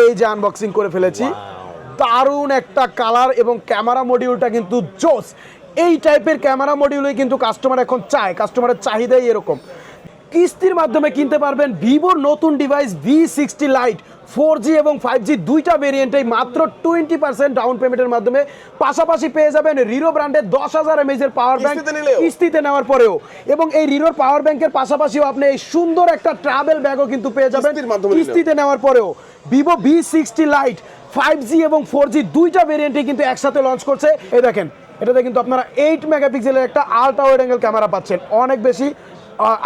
এই যে আনবক্সিং করে ফেলেছি। দারুণ একটা কালার এবং ক্যামেরা মডিউলটা কিন্তু জোস। এই টাইপের ক্যামেরা মডিউলই কিন্তু কাস্টমার এখন চায়। কাস্টমারের চাহিদাই এরকম। কিস্তির মাধ্যমে কিনতে পারবেন ভিভোর নতুন device V sixty lite four G এবং ফাইভ জি দুইটা ভেরিয়েন্টেই মাত্র টোয়েন্টি পার্সেন্ট ডাউন পেমেন্টের মাধ্যমে। পাশাপাশি পেয়ে যাবেন রিরো ব্র্যান্ডের দশ হাজার এমএজের পাওয়ার ব্যাংক কিস্তিতে নেওয়ার পরেও। এবং এই রিরোর পাওয়ার ব্যাংকের পাশাপাশিও আপনি এই সুন্দর একটা ট্রাভেল ব্যাগও কিন্তু পেয়ে যাবেন? কিস্তিতে নেওয়ার পরেও Vivo V sixty lite five G এবং ফোর জি দুইটা ভেরিয়েন্টে কিন্তু একসাথে লঞ্চ করছে। এই দেখেন এটাতে কিন্তু আপনারা এইট মেগাপিক্সেলের একটা আলট্রা ওয়াইড অ্যাঙ্গেল ক্যামেরা পাচ্ছেন। অনেক বেশি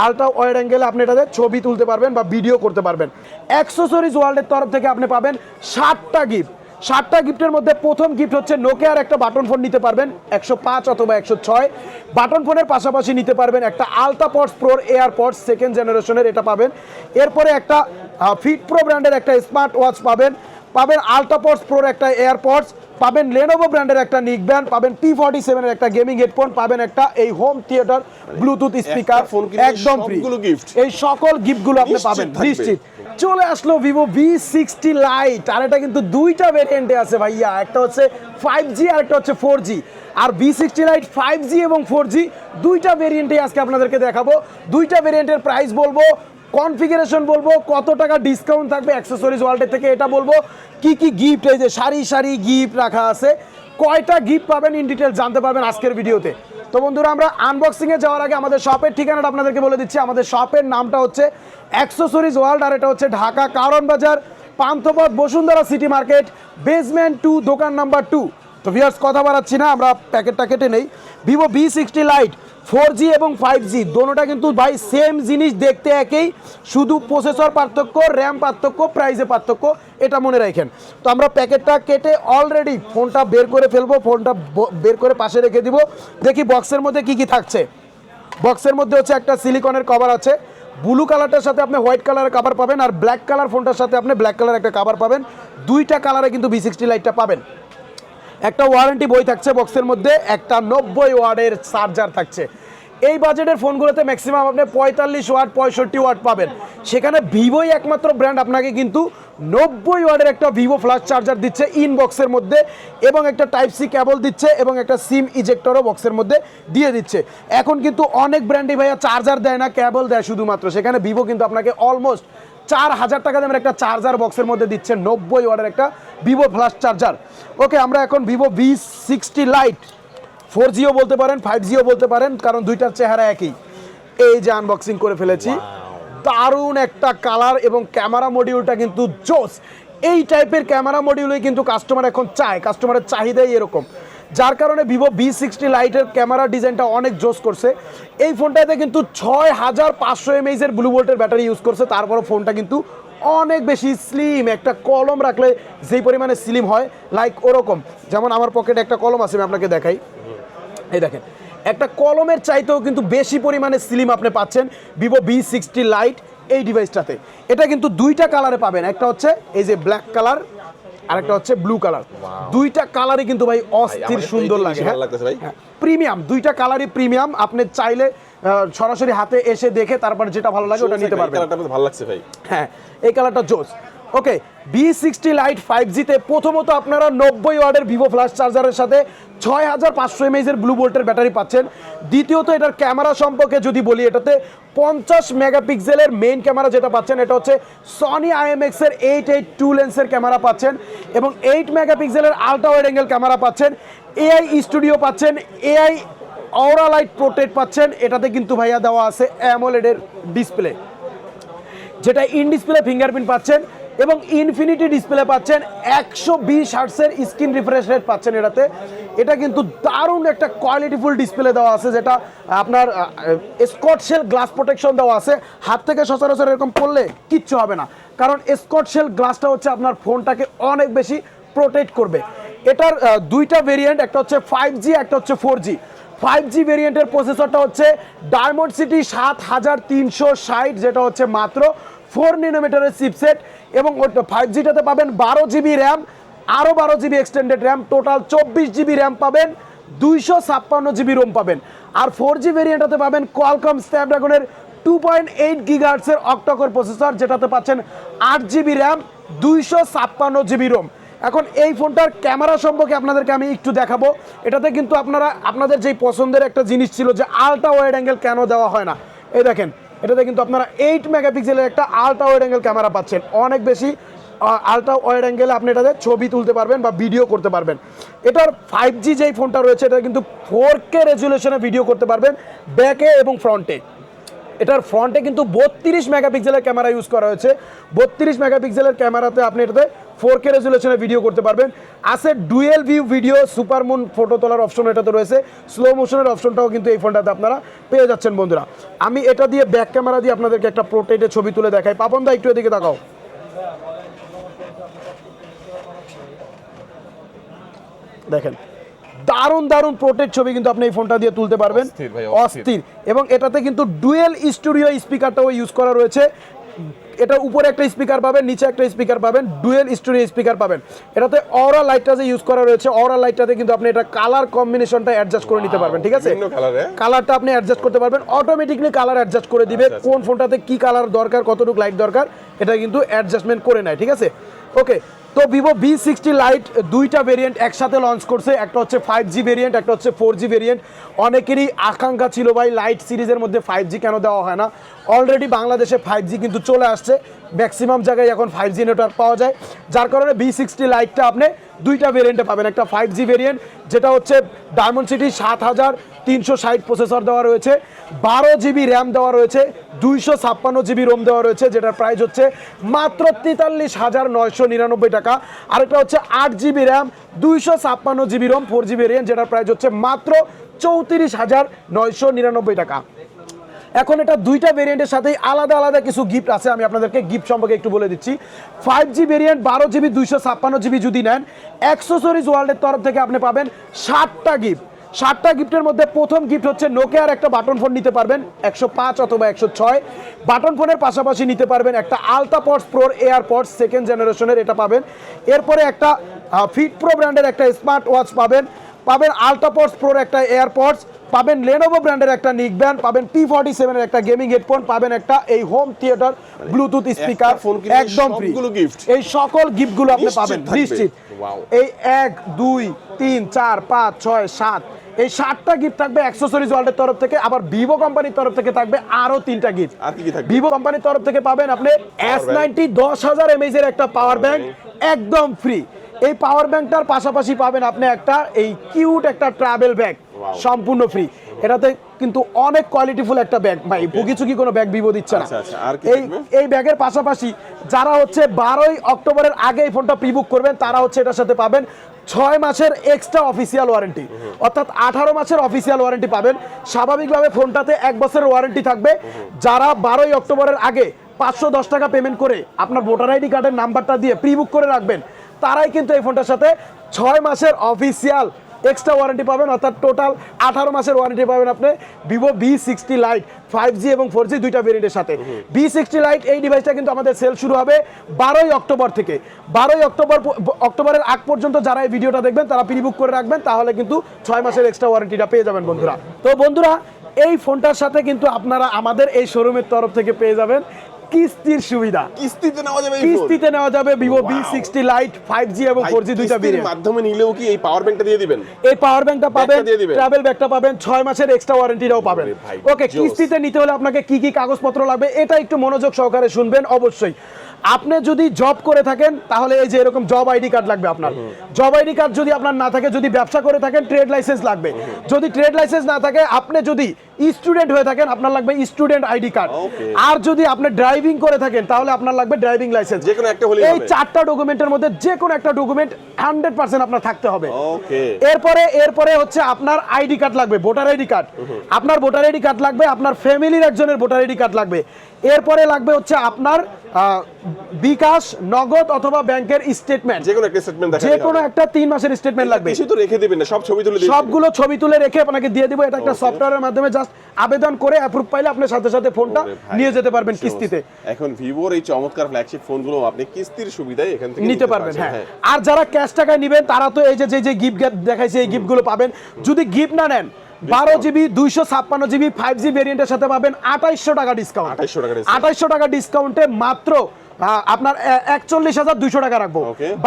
আলট্রা ওয়াইড অ্যাঙ্গেলে আপনি এটাতে ছবি তুলতে পারবেন বা ভিডিও করতে পারবেন। অ্যাক্সেসরিজ ওয়ার্ল্ডের তরফ থেকে আপনি পাবেন ষাটটা গিফট সাতটা গিফটের মধ্যে প্রথম গিফট হচ্ছে নোকিয়ার একটা বাটন ফোন নিতে পারবেন, একশো পাঁচ অথবা একশো ছয়। বাটন ফোনের পাশাপাশি নিতে পারবেন একটা আলট্রা পডস প্রোর এয়ারপডস সেকেন্ড জেনারেশনের এটা পাবেন। এরপরে একটা ফিট প্রো ব্র্যান্ডের একটা স্মার্ট ওয়াচ পাবেন। পাবেন আলট্রাপডস প্রোর একটা এয়ারপডস পাবেন লেনোভো ব্র্যান্ডের একটা নিক ব্যান্ড পাবেন পি ফর্টি সেভেনের একটা গেমিং হেডফোন পাবেন একটা এই হোম থিয়েটার ব্লুটুথ স্পিকার একদম ফ্রি gift। এই সকল গিফটগুলো আপনি পাবেন নিশ্চিত। চলে আসলো ভিভো ভি সিক্সটি লাইট আর এটা কিন্তু দুইটা ভেরিয়েন্টে আছে ভাইয়া। একটা হচ্ছে ফাইভ জি আর একটা হচ্ছে ফোর জি আর V sixty lite five G এবং ফোর জি দুইটা ভেরিয়েন্টে আজকে আপনাদেরকে দেখাবো। দুইটা ভেরিয়েন্টের প্রাইস বলব কনফিগারেশন বলব, কত টাকা ডিসকাউন্ট থাকবে অ্যাক্সেসরিজ ওয়ার্ল্ডের থেকে এটা বলব। কি কি গিফট এই যে সারি সারি গিফট রাখা আছে। কয়টা গিফট পাবেন ইন ডিটেল জানতে পারবেন আজকের ভিডিওতে। তো বন্ধুরা, আমরা আনবক্সিংয়ে যাওয়ার আগে আমাদের শপের ঠিকানাটা আপনাদেরকে বলে দিচ্ছি। আমাদের শপের নামটা হচ্ছে অ্যাক্সেসরিজ ওয়ার্ল্ড আর এটা হচ্ছে Dhaka Karwan Bazar, Panthapath Bashundhara city market basement two দোকান নাম্বার টু তো ভিউয়ার্স কথা বাড়াচ্ছি না, আমরা প্যাকেটটা কেটে নেই। Vivo V sixty lite four G এবং ফাইভ জি দোনোটা কিন্তু ভাই সেম জিনিস, দেখতে একই। শুধু প্রসেসর পার্থক্য র্যাম পার্থক্য প্রাইসে পার্থক্য, এটা মনে রাখেন। তো আমরা প্যাকেটটা কেটে অলরেডি ফোনটা বের করে ফেলব ফোনটা বের করে পাশে রেখে দিব। দেখি বক্সের মধ্যে কি কি থাকছে। বক্সের মধ্যে হচ্ছে একটা সিলিকনের কভার আছে। ব্লু কালারটার সাথে আপনি হোয়াইট কালারের কাভার পাবেন, আর ব্ল্যাক কালার ফোনটার সাথে আপনি ব্ল্যাক কালার একটা কাভার পাবেন। দুইটা কালারে কিন্তু বি সিক্সটি লাইটটা পাবেন। একটা ওয়ারেন্টি বই থাকছে বক্সের মধ্যে, একটা নব্বই ওয়ার্ডের চার্জার থাকছে। এই বাজেটের ফোনগুলোতে ম্যাক্সিমাম আপনি পঁয়তাল্লিশ ওয়াট পঁয়ষট্টি ওয়াট পাবেন। সেখানে ভিভোই একমাত্র ব্র্যান্ড আপনাকে কিন্তু নব্বই ওয়ার্ডের একটা ভিভো ফ্ল্যাশ চার্জার দিচ্ছে ইনবক্সের মধ্যে এবং একটা টাইপ সি কেবল দিচ্ছে এবং একটা সিম ইজেক্টরও বক্সের মধ্যে দিয়ে দিচ্ছে। এখন কিন্তু অনেক ব্র্যান্ডই ভাইয়া চার্জার দেয় না কেবল দেয় শুধুমাত্র। সেখানে ভিভো কিন্তু আপনাকে অলমোস্ট চার হাজার টাকা দামের একটা চার্জার বক্সের মধ্যে দিচ্ছে নব্বই ওয়ার্ডের একটা ভিভো ফ্ল্যাশ চার্জার ওকে আমরা এখন Vivo V sixty lite four Jio বলতে পারেন ফাইভ জিও বলতে পারেন কারণ দুইটার চেহারা একই। এই যে আনবক্সিং করে ফেলেছি। দারুণ একটা কালার এবং ক্যামেরা মডিউলটা কিন্তু জোস। এই টাইপের ক্যামেরা মডিউলই কিন্তু কাস্টমার এখন চায়। কাস্টমারের চাহিদাই এরকম। যার কারণে ভিভো ভি সিক্সটি লাইটের ক্যামেরা ডিজাইনটা অনেক জোস করছে। এই ফোনটাতে কিন্তু ছয় হাজার পাঁচশো এমএইচের ব্লু ভোল্টের ব্যাটারি ইউজ করছে। তারপরও ফোনটা কিন্তু অনেক বেশি স্লিম একটা কলম রাখলে যেই পরিমাণে স্লিম হয় লাইক ওরকম। যেমন আমার পকেটে একটা কলম আছে, আমি আপনাকে দেখাই। এই দেখেন, একটা কলমের চাইতেও কিন্তু বেশি পরিমাণে স্লিম আপনি পাচ্ছেন ভিভো ভি সিক্সটি লাইট এই ডিভাইসটাতে এটা কিন্তু দুইটা কালারে পাবেন। একটা হচ্ছে এই যে ব্ল্যাক কালার আর একটা হচ্ছে ব্লু কালার দুইটা কালারই কিন্তু ভাই অস্থির সুন্দর লাগে বেশি হ্যাঁ। প্রিমিয়াম দুইটা কালারই প্রিমিয়াম আপনি চাইলে সরাসরি হাতে এসে দেখে তারপর যেটা ভালো লাগে ওটা নিতে পারবেন। ভালো লাগছে ভাই। হ্যাঁ এই কালারটা জোস okay V sixty lite five জিতে প্রথমত আপনারা নব্বই ওয়ার্ডের ভিভো ফ্ল্যাশ চার্জারের সাথে ছয় হাজার পাঁচশো এমএইচের ব্লু বোল্টের ব্যাটারি পাচ্ছেন। দ্বিতীয়ত এটার ক্যামেরা সম্পর্কে যদি বলি, এটাতে পঞ্চাশ মেগাপিক্সেলের মেইন ক্যামেরা যেটা পাচ্ছেন, এটা হচ্ছে সনি আইএমএক্স এর এইট এইট টু লেন্সের ক্যামেরা পাচ্ছেন এবং এইট মেগাপিক্সেলের আলট্রা ওয়াইড অ্যাঙ্গেল ক্যামেরা পাচ্ছেন। এআই স্টুডিও পাচ্ছেন এআই অরা লাইট প্রোটেক্ট পাচ্ছেন, এটাতে কিন্তু ভাইয়া দেওয়া আছে অ্যামোলেডের ডিসপ্লে যেটা ইন ডিসপ্লে ফিঙ্গারপ্রিন্ট পাচ্ছেন এবং ইনফিনিটি ডিসপ্লে পাচ্ছেন একশো বিশ হার্টসের স্ক্রিন রিফ্রেশ রেট পাচ্ছেন এটাতে। এটা কিন্তু দারুণ একটা কোয়ালিটিফুল ডিসপ্লে দেওয়া আছে, যেটা আপনার স্কট শেল গ্লাস প্রোটেকশন দেওয়া আছে। হাত থেকে সচরাচর এরকম পড়লে কিচ্ছু হবে না, কারণ স্কট শেল গ্লাসটা হচ্ছে আপনার ফোনটাকে অনেক বেশি প্রোটেক্ট করবে। এটার দুইটা ভেরিয়েন্ট একটা হচ্ছে ফাইভ জি একটা হচ্ছে ফোর জি ফাইভ জি ভেরিয়েন্টের প্রসেসরটা হচ্ছে ডায়মন্ড সিটি সাত হাজার তিনশো ষাট, যেটা হচ্ছে মাত্র ফোর নিনোমিটারের চিপসেট এবং ফাইভ জিটাতে পাবেন বারো জিবি র্যাম আরও বারো জিবি এক্সটেন্ডেড র্যাম টোটাল চব্বিশ জিবি র্যাম পাবেন, দুইশো ছাপ্পান্ন জিবি রোম পাবেন। আর ফোর জি ভেরিয়েন্টটাতে পাবেন কোয়ালকম স্ন্যাপড্রাগনের টু পয়েন্ট এইট গিগার্টসের অক্টোকর প্রসেসর যেটাতে পাচ্ছেন আট জিবি র্যাম দুইশো ছাপ্পান্ন জিবি রোম এখন এই ফোনটার ক্যামেরা সম্পর্কে আপনাদেরকে আমি একটু দেখাবো। এটাতে কিন্তু আপনারা, আপনাদের যেই পছন্দের একটা জিনিস ছিল যে আলট্রা ওয়াইড অ্যাঙ্গেল কেন দেওয়া হয় না। এই দেখেন এটাতে কিন্তু আপনারা এইট মেগাপিক্সেলের একটা আলট্রা ওয়াইড অ্যাঙ্গেল ক্যামেরা পাচ্ছেন। অনেক বেশি আলট্রা ওয়াইড অ্যাঙ্গেলে আপনি এটাতে ছবি তুলতে পারবেন বা ভিডিও করতে পারবেন। এটার ফাইভ জি যেই ফোনটা রয়েছে, এটা কিন্তু ফোর কে রেজুলেশনে ভিডিও করতে পারবেন ব্যাকে এবং ফ্রন্টে এটার ফ্রন্টে কিন্তু বত্রিশ মেগাপিক্সেলের ক্যামেরা ইউজ করা হয়েছে। বত্রিশ মেগাপিক্সেলের ক্যামেরাতে আপনি এটাতে ফোর কে রেজুলেশনে ভিডিও করতে পারবেন। আছে dual view video super moon photo তোলার অপশন এটাতে রয়েছে। স্লো মোশনের অপশনটাও কিন্তু এই ফোনটাতে আপনারা পেয়ে যাচ্ছেন বন্ধুরা। আমি এটা দিয়ে ব্যাক ক্যামেরা দিয়ে আপনাদেরকে একটা প্রোটেটে ছবি তুলে দেখাই। পাপন দা একটু এদিকে তাকাও। দেখেন দারুণ দারুণ প্রোটেক্ট ছবি কিন্তু আপনি এই ফোনটা দিয়ে তুলতে পারবেন। অস্থির এবং এটাতে কিন্তু ডুয়েল স্টুডিও স্পিকারটাও ইউজ করা রয়েছে। এটার উপরে একটা স্পিকার পাবেন নিচে একটা স্পিকার পাবেন ডুয়েল স্টোরি স্পিকার পাবেন। এটাতে অরা লাইটটা যে ইউজ করা রয়েছে। অরা লাইটটাতে কিন্তু আপনি এটা কালার কম্বিনেশনটা অ্যাডজাস্ট করে নিতে পারবেন ঠিক আছে? কালারটা আপনি অ্যাডজাস্ট করতে পারবেন। অটোমেটিকলি কালার অ্যাডজাস্ট করে দিবে। আচ্ছা, আচ্ছা। কোন ফোনটাতে কি কালার দরকার কতটুকু লাইট দরকার এটা কিন্তু অ্যাডজাস্টমেন্ট করে নেয় ঠিক আছে? ওকে তো ভিভো ভি সিক্সটি লাইট দুইটা ভেরিয়েন্ট একসাথে লঞ্চ করছে। একটা হচ্ছে ফাইভ জি ভেরিয়েন্ট একটা হচ্ছে ফোর জি ভেরিয়েন্ট অনেকেরই আকাঙ্ক্ষা ছিল ভাই লাইট সিরিজের মধ্যে ফাইভ জি কেন দেওয়া হয় না? অলরেডি বাংলাদেশে ফাইভ জি কিন্তু চলে আসছে। ম্যাক্সিমাম জায়গায় এখন ফাইভ জি নেটওয়ার্ক পাওয়া যায়। যার কারণে ভি সিক্সটি লাইটটা আপনি দুইটা ভেরিয়েন্টে পাবেন। একটা ফাইভ জি ভেরিয়েন্ট যেটা হচ্ছে ডায়মন্ড সিটি সাত হাজার তিনশো ষাট প্রসেসর দেওয়া রয়েছে। বারো জিবি র্যাম দেওয়া রয়েছে, দুইশো ছাপ্পান্ন জিবি রোম দেওয়া রয়েছে, যেটার প্রাইস হচ্ছে মাত্র তেতাল্লিশ হাজার নয়শো নিরানব্বই টাকা। আরেকটা হচ্ছে আট জিবি র্যাম দুইশো ছাপ্পান্ন GB ROM four GB RAM যেটার প্রাইস হচ্ছে মাত্র চৌত্রিশ হাজার নয়শো নিরানব্বই টাকা। এখন এটা দুইটা ভেরিয়েন্টের সাথেই আলাদা আলাদা কিছু গিফট আছে, আমি আপনাদেরকে গিফট সম্পর্কে একটু বলে দিচ্ছি। ফাইভ জি ভেরিয়েন্ট বারো জিবি দুইশো ছাপ্পান্ন জিবি যদি নেন অ্যাক্সেসরিজ ওয়ার্ল্ডের তরফ থেকে আপনি পাবেন ষাটটা গিফট ষাটটা গিফটের মধ্যে প্রথম গিফট হচ্ছে নোকিয়ার একটা বাটন ফোন নিতে পারবেন একশো পাঁচ অথবা একশো ছয়। বাটন ফোনের পাশাপাশি নিতে পারবেন একটা আলতা পডস প্রোর এয়ারপডস সেকেন্ড জেনারেশনের এটা পাবেন। এরপরে একটা ফিট প্রো ব্র্যান্ডের একটা স্মার্ট ওয়াচ পাবেন। পাবেন আলট্রাপডস প্রোর একটা এয়ার এয়ারপডস পাবেন লেনোভো ব্র্যান্ডের একটা নিক ব্যান্ড পাবেন পি ফর্টি সেভেনের একটা গেমিং হেডফোন পাবেন একটা এই হোম থিয়েটার ব্লুটুথ স্পিকার একদম ফ্রি এই সকল গিফটগুলো আপনি পাবেন নিশ্চিত। এই এক দুই তিন চার পাঁচ ছয় সাত এই সাতটা গিফট থাকবে অ্যাক্সেসরিজ ওয়ার্ল্ডের তরফ থেকে আবার ভিভো কোম্পানির তরফ থেকে থাকবে আরও তিনটা গিফট আর কি থাকবে? ভিভো কোম্পানির তরফ থেকে পাবেন আপনি এস নাইনটি দশ হাজার এমএজ এর একটা পাওয়ার ব্যাংক একদম ফ্রি এই পাওয়ার ব্যাংকটার পাশাপাশি পাবেন আপনি একটা এই কিউট একটা ট্রাভেল ব্যাগ সম্পূর্ণ ফ্রি এটাতে কিন্তু অনেক কোয়ালিটিফুল একটা ব্যাগ ভাই ভুগিচুকি কোনো ব্যাগ ভিভো দিচ্ছে না। আচ্ছা, আচ্ছা, আর এই এই ব্যাগের পাশাপাশি যারা হচ্ছে বারোই অক্টোবরের আগে এই ফোনটা প্রিবুক করবেন তারা হচ্ছে এটার সাথে পাবেন ছয় মাসের এক্সট্রা অফিসিয়াল ওয়ারেন্টি অর্থাৎ আঠারো মাসের অফিসিয়াল ওয়ারেন্টি পাবেন। স্বাভাবিকভাবে ফোনটাতে এক বছরের ওয়ারেন্টি থাকবে। যারা বারোই অক্টোবরের আগে পাঁচশো দশ টাকা পেমেন্ট করে আপনার ভোটার আইডি কার্ডের নাম্বারটা দিয়ে প্রিবুক করে রাখবেন তারাই কিন্তু এই ফোনটার সাথে ছয় মাসের অফিসিয়াল এক্সট্রা ওয়ারেন্টি পাবেন, অর্থাৎ টোটাল আঠারো মাসের ওয়ারেন্টি পাবেন আপনি। Vivo B sixty lite five G এবং ফোর জি দুইটা ভেরিয়েন্টের সাথে। বি সিক্সটি লাইট এই ডিভাইসটা কিন্তু আমাদের সেল শুরু হবে বারোই অক্টোবর থেকে। বারোই অক্টোবর অক্টোবরের আগ পর্যন্ত যারা এই ভিডিওটা দেখবেন, তারা প্রি বুক করে রাখবেন, তাহলে কিন্তু ছয় মাসের এক্সট্রা ওয়ারেন্টিটা পেয়ে যাবেন বন্ধুরা। তো বন্ধুরা, এই ফোনটার সাথে কিন্তু আপনারা আমাদের এই শোরুমের তরফ থেকে পেয়ে যাবেন। কিস্তির সুবিধা। কিস্তিতে নেওয়া যাবে কিস্তিতে নেওয়া যাবে Vivo B. Sixty lite five G এবং ফোর জি দুইটা বিল ভেরিয়েন্ট মাধ্যমে নিলেও কি এই পাওয়ার ব্যাংকটা দিয়ে দিবেন? এই পাওয়ার ব্যাংকটা পাবেন? ট্রাভেল ব্যাগটা পাবেন ছয় মাসের এক্সট্রা ওয়ারেন্টিটাও পাবেন। ওকে কিস্তিতে নিতে হলে আপনাকে কি কি কাগজপত্র লাগবে এটা একটু মনোযোগ সহকারে শুনবেন অবশ্যই। আপনি যদি জব করে থাকেন তাহলে এই যে এরকম জব আইডি কার্ড লাগবে আপনার। জব আইডি কার্ড যদি আপনার না থাকে যদি ব্যবসা করে থাকেন ট্রেড লাইসেন্স লাগবে। যদি ট্রেড লাইসেন্স না থাকে আপনি যদি স্টুডেন্ট হয়ে থাকেন আপনার লাগবে স্টুডেন্ট আইডি কার্ড আর যদি আপনি ড্রাইভিং করে থাকেন তাহলে আপনার লাগবে ড্রাইভিং লাইসেন্স যে কোনো একটা হলেই এই চারটা ডকুমেন্টের মধ্যে যে কোনো একটা ডকুমেন্ট হান্ড্রেড পার্সেন্ট আপনার থাকতে হবে। ওকে। এরপরে এরপরে হচ্ছে আপনার আইডি কার্ড লাগবে ভোটার আইডি কার্ড আপনার ভোটার আইডি কার্ড লাগবে আপনার ফ্যামিলির একজনের ভোটার আইডি কার্ড লাগবে। এরপরে লাগবে হচ্ছে আপনার বিকাশ নগদ অথবা ব্যাংকের স্টেটমেন্ট যে কোনো একটা স্টেটমেন্ট দেখা যে কোনো একটা তিন মাসের স্টেটমেন্ট লাগবে। কিছু তো রেখে দিবেন না সব ছবি তুলে দিবেন। সবগুলো ছবি তুলে রেখে আপনাকে দিয়ে দিব। এটা একটা সফটওয়্যারের মাধ্যমে জাস্ট আবেদন করে অ্যাপ্রুভ পাইলে আপনি সাথে সাথে ফোনটা নিয়ে যেতে পারবেন কিস্তিতে। এখন ভিভোর এই চমৎকার ফ্ল্যাগশিপ ফোনগুলো আপনি কিস্তির সুবিধায় এখান থেকে নিতে পারবেন হ্যাঁ। আর যারা ক্যাশ টাকায় নেবেন তারা তো এই যে যে যে গিফট দেখাইছে এই গিফটগুলো পাবেন। যদি গিফট না নেন বারো জিবি দুইশো ছাপ্পান্ন জিবি ফাইভ জি ভেরিয়েন্টের সাথে পাবেন আঠাইশশো টাকা ডিসকাউন্ট আঠাইশশো টাকা আঠাইশশো টাকা ডিসকাউন্টে মাত্র আপনার একচল্লিশ হাজার দুইশো টাকা রাখব।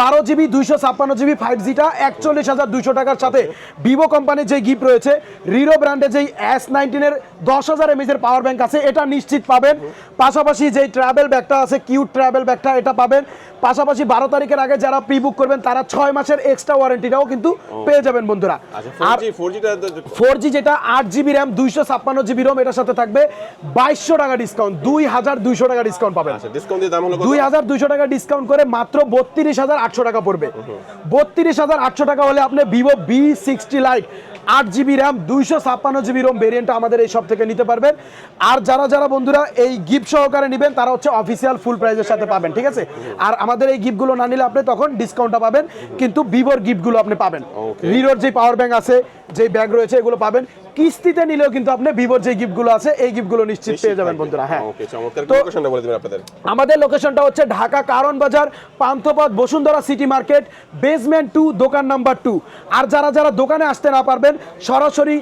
বারো জিবি দুইশো ছাপ্পান্ন জিবি ফাইভ জিটা একচল্লিশ হাজার দুইশো টাকার সাথে ভিভো কোম্পানির যে গিফট রয়েছে রিরো ব্র্যান্ডের যেই এস নাইনটিনের দশ হাজার এমএজ এর পাওয়ার ব্যাংক আছে এটা নিশ্চিত পাবেন। পাশাপাশি যেই ট্রাভেল ব্যাগটা আছে কিউট ট্রাভেল ব্যাগটা এটা পাবেন। পাশাপাশি বারো তারিখের আগে যারা প্রি বুক করবেন তারা ছয় মাসের এক্সট্রা ওয়ারেন্টিটাও কিন্তু পেয়ে যাবেন বন্ধুরা। আচ্ছা ফোর আর জি ফোর জি যেটা আট জিবি র্যাম দুইশো ছাপ্পান্ন জিবি রোম এটার সাথে থাকবে বাইশশো টাকা ডিসকাউন্ট দুই হাজার দুইশো টাকা ডিসকাউন্ট পাবেন। আচ্ছা দাম হলো দুই হাজার দুইশো টাকা ডিসকাউন্ট করে মাত্র বত্রিশ হাজার আটশো টাকা পড়বে। বত্রিশ হাজার আটশো টাকা হলে আপনি ভিভো বি সিক্সটি লাইট আট জিবি র্যাম দুইশো ছাপ্পান্ন জিবি রোম ভেরিয়েন্টটা আমাদের এই সব থেকে নিতে পারবেন। আর যারা যারা বন্ধুরা এই গিফট সহকারে নেবেন তারা হচ্ছে অফিসিয়াল ফুল প্রাইজের সাথে পাবেন ঠিক আছে? আর আমাদের এই গিফটগুলো না নিলে আপনি তখন ডিসকাউন্টটা পাবেন কিন্তু ভিভোর গিফটগুলো আপনি পাবেন. ভিভোর যে পাওয়ার ব্যাংক আছে যে ব্যাগ রয়েছে এগুলো পাবেন। কিস্তিতে নিলেও কিন্তু আপনি ভিভোর যে গিফটগুলো আছে এই গিফটগুলো নিশ্চিত পেয়ে যাবেন বন্ধুরা হ্যাঁ। তো- আমাদের লোকেশনটা হচ্ছে ঢাকা কারণ বাজার Panthapath Bashundhara city market basement two দোকান নাম্বার টু আর যারা যারা দোকানে আসতে না পারবেন সরাসরি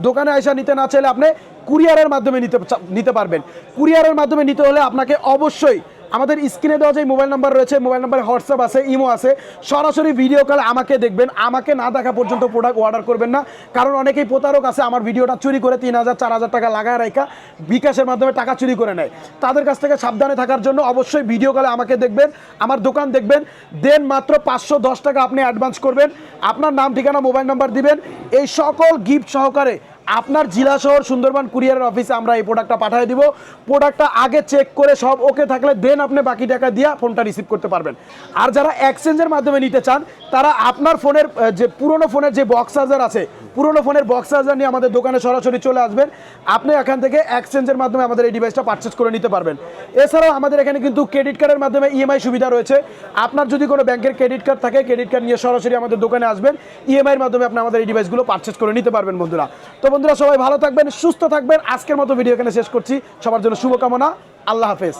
দোকানে আসা নিতে না চাইলে আপনি কুরিয়ারের মাধ্যমে নিতে নিতে পারবেন। কুরিয়ারের মাধ্যমে নিতে হলে আপনাকে অবশ্যই আমাদের স্ক্রিনে দেওয়া যে মোবাইল নাম্বার রয়েছে, মোবাইল নাম্বারে হোয়াটসঅ্যাপ আছে, ইমো আছে, সরাসরি ভিডিও কলে আমাকে দেখবেন। আমাকে না দেখা পর্যন্ত প্রোডাক্ট অর্ডার করবেন না। কারণ অনেকেই প্রতারক আছে, আমার ভিডিওটা চুরি করে তিন হাজার, চার হাজার টাকা লাগায় রাখা বিকাশের মাধ্যমে টাকা চুরি করে নেয়। তাদের কাছ থেকে সাবধানে থাকার জন্য অবশ্যই ভিডিও কলে আমাকে দেখবেন, আমার দোকান দেখবেন, দেন মাত্র পাঁচশো দশ টাকা আপনি অ্যাডভান্স করবেন। আপনার নাম, ঠিকানা, মোবাইল নাম্বার দিবেন। এই সকল গিফট সহকারে আপনার জেলা শহর সুন্দরবন কুরিয়ারের অফিসে আমরা এই প্রোডাক্টটা পাঠিয়ে দিব। প্রোডাক্টটা আগে চেক করে সব ওকে থাকলে দেন আপনি বাকি টাকা দিয়ে ফোনটা রিসিভ করতে পারবেন। আর যারা এক্সচেঞ্জের মাধ্যমে নিতে চান, তারা আপনার ফোনের যে পুরনো ফোনের যে বক্স চার্জার আছে, পুরনো ফোনের বক্স চার্জার নিয়ে আমাদের দোকানে সরাসরি চলে আসবেন। আপনি এখান থেকে এক্সচেঞ্জের মাধ্যমে আমাদের এই ডিভাইসটা পারচেস করে নিতে পারবেন। এছাড়াও আমাদের এখানে কিন্তু ক্রেডিট কার্ডের মাধ্যমে ইএমআই সুবিধা রয়েছে। আপনার যদি কোনো ব্যাংকের ক্রেডিট কার্ড থাকে ক্রেডিট কার্ড নিয়ে সরাসরি আমাদের দোকানে আসবেন। ইএমআইয়ের মাধ্যমে আপনি আমাদের এই ডিভাইসগুলো পারচেস করে নিতে পারবেন বন্ধুরা। তো বন্ধুরা, সবাই ভালো থাকবেন, সুস্থ থাকবেন। আজকের মতো ভিডিও এখানে শেষ করছি। সবার জন্য শুভকামনা। আল্লাহ হাফেজ।